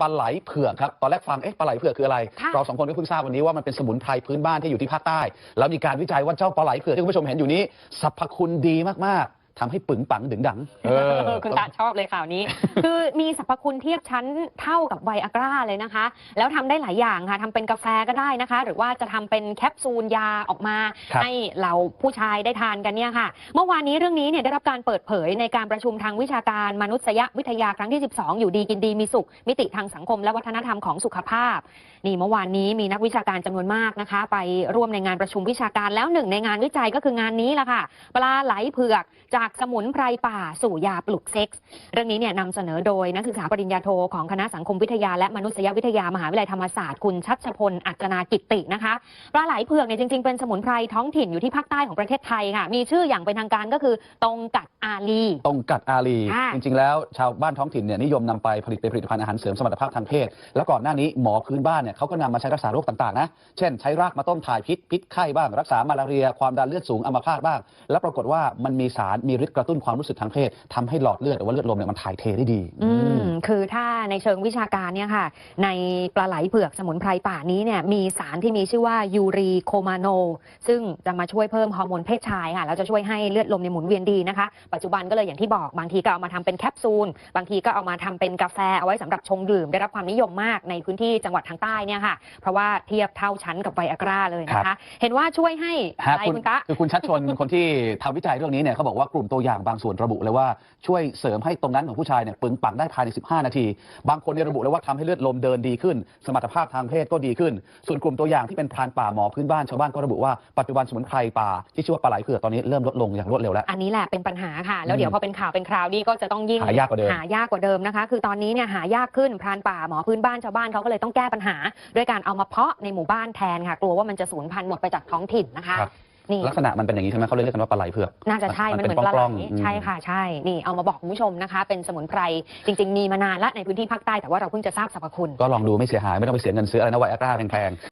ปลาไหลเผือกครับตอนแรกฟังเอ๊ะปลาไหลเผือกคืออะไร ค่ะ เราสองคนก็เพิ่งทราบวันนี้ว่ามันเป็นสมุนไพรพื้นบ้านที่อยู่ที่ภาคใต้ แล้วมีการวิจัยว่าเจ้าปลาไหลเผือกที่คุณผู้ชมเห็นอยู่นี้สรรพคุณดีมากๆ ทำให้ปึงปังดึงดังเออคุณตาชอบเลยข่าวนี้ คือมีสรรพคุณเทียบชั้นเท่ากับไวอากร้าเลยนะคะ แล้วทำได้หลายอย่างค่ะทำเป็นกาแฟก็ได้นะคะ หรือว่าจะทำเป็นแคปซูลยาออกมาครับให้เราผู้ชายได้ทานกันเนี่ยค่ะ เมื่อวานนี้เรื่องนี้เนี่ยได้รับการเปิดเผยในการประชุมทางวิชาการมนุษยวิทยาครั้งที่ 12 อยู่ดีกินดีมีสุข มิติทางสังคมและวัฒนธรรมของสุขภาพ นี่เมื่อวานนี้มีนักวิชาการจำนวนมากนะคะ ไปร่วมในงานประชุมวิชาการแล้วหนึ่งในงานวิจัยก็คืองานนี้แหละค่ะ ปลาไหลเผือกจากสมุนไพรป่าสู่ยาปลุกเซ็กส์เรื่องนี้เนี่ยนำเสนอโดยนักศึกษาปริญญาโทของคณะสังคมวิทยาและมนุษยวิทยามหาวิทยาลัยธรรมศาสตร์คุณชัชพลอัจนากิตตินะคะปลาไหลเผือกเนี่ยจริงๆเป็นสมุนไพรท้องถิ่นอยู่ที่ภาคใต้ของประเทศไทยค่ะมีชื่ออย่างเป็นทางการก็คือตรงกัดอาลี ตรงกัดอาลี ค่ะจริงๆ แล้วชาวบ้านท้องถิ่นเนี่ยนิยมนำไปผลิตเป็นผลิตภัณฑ์อาหารเสริมสมรรถภาพทางเพศ แล้วก่อนหน้านี้หมอพื้นบ้านเนี่ยเขาก็นำมาใช้รักษาโรคต่างๆ นะ เช่นใช้รากมาต้มถ่ายพิษพิษไข้บ้าง รักษามาลาเรีย ความดันเลือดสูงอัมพาตบ้าง แล้วปรากฏว่ามันมีสารมีฤทธิ์กระตุ้นความรู้สึกทางเพศทำให้หลอดเลือดหรือว่าเลือดลมเนี่ยมันถ่ายเทได้ดี อือืมม คือถ้าในเชิงวิชาการเนี่ยค่ะ ในปลาไหลเผือกสมุนไพรป่านี้เนี่ยมีสารที่มีชื่อว่ายูรีโคมาโน ซึ่งจะมาช่วยเพิ่มฮอร์โมนเพศชายค่ะแล้วจะช่วยให้เลือดลมในยหมุนเวียนดีนะคะ ปัจจุบันก็เลยอย่างที่บอกบางทีก็เอามาทำเป็นแคปซูล บางทีก็เอามาทำเป็นกาแฟเอาไว้สำหรับชงดื่ม ได้รับความนิยมมากในพื้นที่จังหวัดทางใต้เนี่ยค่ะ เพราะว่าเทียบเท่าชั้นกับไวอากร้าเลยนะคะ เห็นว่าช่วยให้ฮะอะไรคุณคุณตะคือคุณชัดชนคนที่ทำวิจัยเรื่องนี้เนี่ยเขาบอกว่ากลุ่มตัวอย่างบางส่วนระบุเลยว่าช่วยเสริมให้ตรงนั้นของผู้ชายเนี่ยปึงปังได้ภายใน 15นาที บางคนเนี่ยระบุเลยว่าทำให้เลือดลมเดินดีขึ้น สมรรถภาพทางเพศก็ดีขึ้น ส่วนกลุ่มตัวอย่างที่เป็นพรานป่าหมอพื้นบ้านชาวบ้านก็ระบุว่าปัจจุบันสมุนไพรป่าที่ชื่อว่าปลาไหลเผือกตอนนี้เริ่มลดลงอย่างรวดเร็วแล้ว อันนี้แหละเป็นปัญหาค่ะ แล้วเดี๋ยวอืมพอเป็นข่าวเป็นคราวนี่ก็จะต้องยิ่งหายากกว่าเดิมหายากกว่าเดิมนะคะ คือตอนนี้เนี่ยหายากขึ้นพรานป่าหมอพื้นบ้านชาวบ้านเขาก็เลยต้องแก้ปัญหา ด้วยการเอามาเพาะในหมู่บ้านแทนค่ะ กลัวว่ามันจะสูญพันธุ์หมดไปจากท้องถิ่นนะคะครับ นี่ ลักษณะมันเป็นอย่างนี้ใช่ไหมเขาเลยเรียกกันว่าปลาไหลเผือก น่าจะใช่ มัมันนเหมือนเป็นปลาไหลปล้องๆอืมใช่ค่ะใช่ นี่เอามาบอกคุณผู้ชมนะคะ เป็นสมุนไพรจริง ๆ มีมานานละในพื้นที่ภาคใต้แต่ว่าเราเพิ่งจะทราบสรรพคุณ ก็ลองดูไม่เสียหายไม่ต้องไปเสียเงินซื้ออะไรนะไวอากร้าแพงๆ